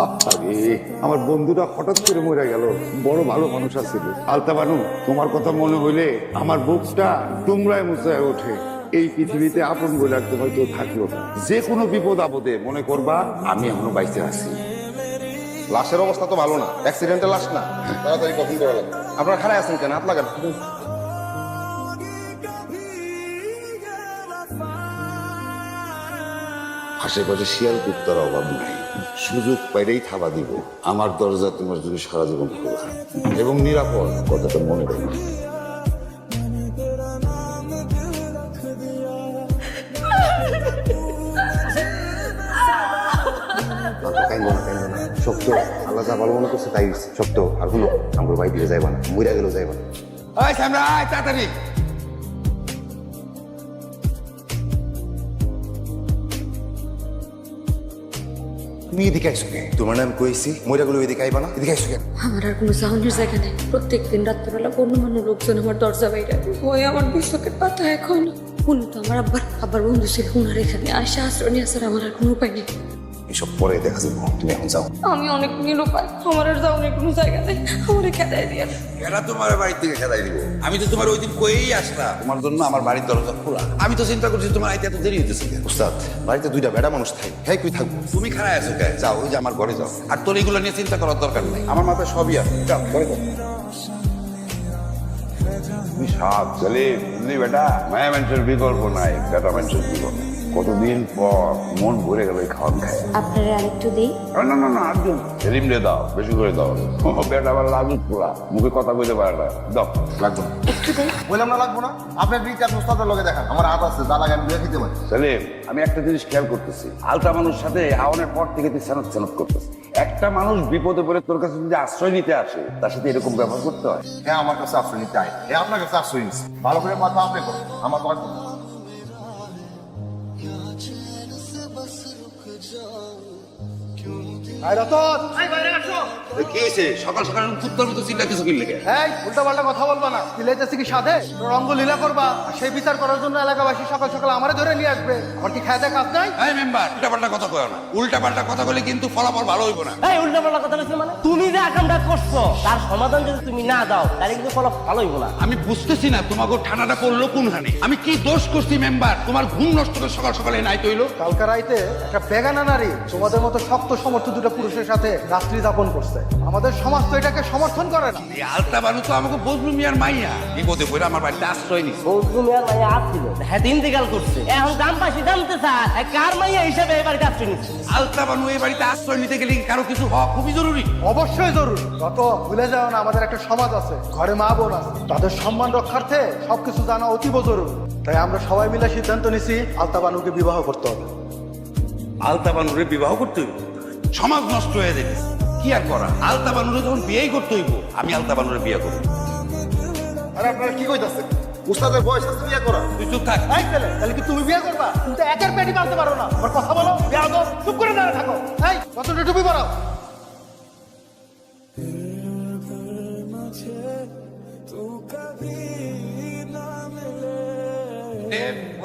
আরে আমার বন্ধুটা হঠাৎ করে মরে গেল। বড় ভালো মানুষ আছিল। আলতা বানু তোমার কথা মনে হইলে আমার বুকটা তোমরাই মুছায় ওঠে। এই পৃথিবীতে আপন বলে আর তোমার কেউ থাকল না। যে কোনো বিপদ আপদে মনে করবা আমি এখনও বাইসে আছি। লাশের অবস্থা তো ভালো না। অ্যাক্সিডেন্টের লাশ না। তাড়াতাড়ি কখন করা লাগবে? আপনারা খারাপ আছেন কেন? হাত আশেপাশে শিয়াল কুত্তার অভাব নাই। সুযোগ পাইলেই থাবা দিব। আমার দরজা তোমার জন্য সারা জীবন খোলা। এবং নিরাপদ কথাটা মনে রাখো। না আল্লাহ যা ভালো মনে করছে তাই। সত্য আর হলো আমার বাড়ি দিকে যাইবা না। মইরা গেলেও যাইবা না। ওই সামনে তাড়াতাড়ি। তুমি এদিকে আইসো কেন? তোমার নাম কইছি মইরা গেলেও এদিকে আইবা না? এদিকে আইসো কেন? আমার আর কোনো সাউন্ডের জায়গা নেই। প্রত্যেক দিন কোনো গণ্যমান্য লোকজন আমার দরজা বাইরে ওই আমার বিশ্বকের পাতা এখন উনি তো আমার আব্বার আব্বার বন্ধু ছিল। উনার এখানে আসা আশ্রয় নিয়ে আসার আমার আর কোনো উপায় নেই। এসব পরে দেখা যাব তুমি এখন যাও। আমি অনেক নিরুপায় আমার আর যাওয়ার কোনো জায়গা নেই আমার খেদাই দিয়ে এরা তোমার বাড়ি থেকে খেদাই দিব। আমি তো তোমার ওই দিন কয়েই আসলাম। তোমার জন্য আমার বাড়ির দরজা খোলা। আমি তো চিন্তা করছি তোমার আইতে এত দেরি হইতেছে কেন? উস্তাদ বাড়িতে দুইটা বেড়া মানুষ থাকে। হ্যাঁ কই থাকব? তুমি খারাপ আছো কে যাও ওই যে আমার ঘরে যাও। আর তোর এইগুলো নিয়ে চিন্তা করার দরকার নেই। আমার মাথায় সবই আছে। যাও ঘরে যাও। তুই সাপ ছেলে বুঝলি বেটা? মায়া মানুষের বিকল্প নাই বেটা মানুষের বিকল্প। কতদিন পর মন ভরে গেল খাওয়ান খায়। আপনারা আরেকটু দিই? না না না আর্জুন সেলিম রে দাও বেশি করে দাও। বেটা আবার লাজুক পোলা মুখে কথা কইতে পারে না। দাও লাগবো না। একটু দিই। বললাম না লাগবো না? আপনার লগে দেখান আমার হাত আছে যা লাগে আমি দিয়ে দিতে পারি। সেলিম আমি একটা জিনিস খেয়াল করতেছি। আলতা মানুষ সাথে আওয়ানের পর থেকে তুই সেনত সেনত করতেছিস। একটা মানুষ বিপদে পড়ে তোর কাছে যদি আশ্রয় নিতে আসে তার সাথে এরকম ব্যবহার করতে হয়? হ্যাঁ আমার কাছে আশ্রয় নিতে আয় হ্যাঁ আপনার কাছে আশ্রয় নিচ্ছে ভালো করে মাথা আপনি করুন আমার কথা কি হয়েছে সকাল সকাল কুত্তার মতো চিন্তা কিছু কিনলে এই উল্টা পাল্টা কথা বলবা না। চিলাইতেছি কি সাধে? রঙ্গ লীলা করবা। আর সেই বিচার করার জন্য এলাকাবাসী সকাল সকাল আমারে ধরে নিয়ে আসবে। আমার কি খায় কাজ নাই? এই মেম্বার উল্টা পাল্টা কথা কয় না। উল্টা পাল্টা কথা বলে কিন্তু ফলাফল ভালো হইব না। এই উল্টা পাল্টা কথা বলছো মানে? তুমি যে আকামটা করছ তার সমাধান যদি তুমি না দাও তাহলে কিন্তু ফল ভালো হইব না। আমি বুঝতেছি না তোমাকে ঠান্ডাটা পড়ল কোনখানে। আমি কি দোষ করছি মেম্বার? তোমার ঘুম নষ্ট করে সকাল সকালে নাই তৈলো কালকা রাইতে একটা বেগানা নারী তোমাদের মতো শক্ত সমর্থ দুটো পুরুষের সাথে রাত্রি যাপন করছে। আমাদের সমাজ তো এটাকে সমর্থন করে না। এই আলতা বানু তো আমাকে বজলু মিয়ার মাইয়া। বিপদে পড়ে আমার বাড়িতে আশ্রয় নিছে। বৌদ্ধ মেয়ার মাইয়া আসছিল। হ্যাঁ ইন্তেকাল করছে। এখন গ্রামবাসী জানতে চায় কার মাইয়া হিসেবে এবার কাজ নিচ্ছে আলতা বানু এই বাড়িতে আশ্রয় নিতে গেলে কারও কিছু হওয়া খুবই জরুরি? অবশ্যই জরুরি। যত ভুলে যাও না আমাদের একটা সমাজ আছে ঘরে মা বোন আছে। তাদের সম্মান রক্ষার্থে সবকিছু জানা অতীব জরুরি। তাই আমরা সবাই মিলে সিদ্ধান্ত নিছি আলতাবানুকে বিবাহ করতে হবে। আলতা বানুরে বিবাহ করতে হইব সমাজ নষ্ট হয়ে যাবে। কি আর করা? আলতা বানুরে যখন বিয়েই করতে হইব আমি আলতা বানুরে বিয়ে করব। আরে আপনারা কি কইতাছেন? উস্তাদের বয়স আছে বিয়ে করা। তুই চুপ থাক। এই ছেলে তাহলে কি তুমি বিয়ে করবা? তুমি তো একের পেটি পালতে পারো না। আমার কথা বলো বিয়ে দাও চুপ করে দাঁড়া থাকো। এই কতটা টুপি পরাও?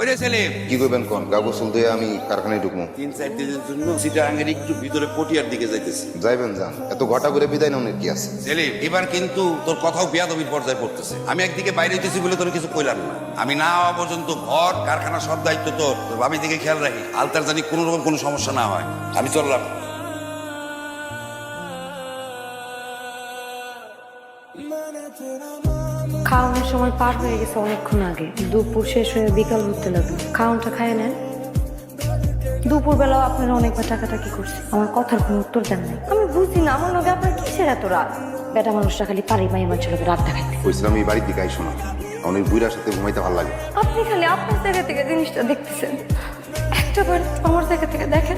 ওরে ছেলে। কি কইবেন কোন? গোসল দিয়ে আমি কারখানায় ঢুকবো। তিন চার দিনের জন্য সিটাঙ্গের একটু ভিতরে পটিয়ার দিকে যাইতেছি। যাইবেন যান। এত ঘটা করে বিদায় নেওয়ার কি আছে? ছেলে এবার কিন্তু তোর কথাও বিয়াদবির পর্যায়ে পড়তেছে। আমি একদিকে বাইরে হইতেছি বলে তোর কিছু কইলাম না। আমি না হওয়া পর্যন্ত ঘর কারখানা সব দায়িত্ব তোর। তোর ভাবির দিকে খেয়াল রাখি আলতার জানি কোনো রকম কোনো সমস্যা না হয়। আমি চললাম। খাওয়ানোর সময় পার হয়ে গেছে অনেকক্ষণ আগে। দুপুর শেষ হয়ে বিকাল হতে লাগল। খাওয়ানটা খায় নেন। দুপুর বেলাও আপনারা অনেকবার টাকাটাকি করছে আমার কথার কোনো উত্তর দেন নাই। আমি বুঝি না আমার লগে আপনার কিসের এত রাত বেটা মানুষটা খালি পারি মাই মানুষের লগে রাত দেখাইতে কইছিলাম এই বাড়ির দিকে আইসো না। অনেক বুড়ার সাথে ঘুমাইতে ভালো লাগে। আপনি খালি আপনার জায়গা থেকে জিনিসটা দেখতেছেন। একটা বার আমার জায়গা থেকে দেখেন।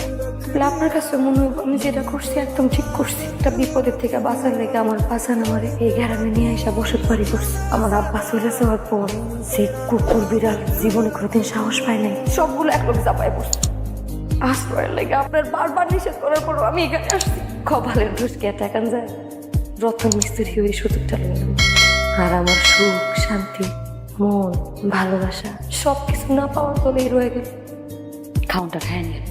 তাহলে আপনার কাছে মনে হইব, আমি যেটা করছি একদম ঠিক করছি। একটা বিপদের থেকে বাঁচার লেগে আমার বাঁচান আমার এই গ্রামে নিয়ে এসে বসত বাড়ি করছে। আমার আব্বা চলে যাওয়ার পর সে কুকুর বিড়াল জীবনে কোনোদিন সাহস পায় নাই, সবগুলো এক লোক চাপায় বসছে আশ্রয়ের লেগে আপনার বারবার নিষেধ করার পরও আমি এখানে আসছি। কপালের দোষ কে টাকান যায়। রতন মিস্ত্রি ওই সুযোগটা নিলাম আর আমার সুখ, শান্তি, মন, ভালোবাসা সব কিছু না পাওয়ার ফলেই রয়ে গেল। খাউনটা খায় নিন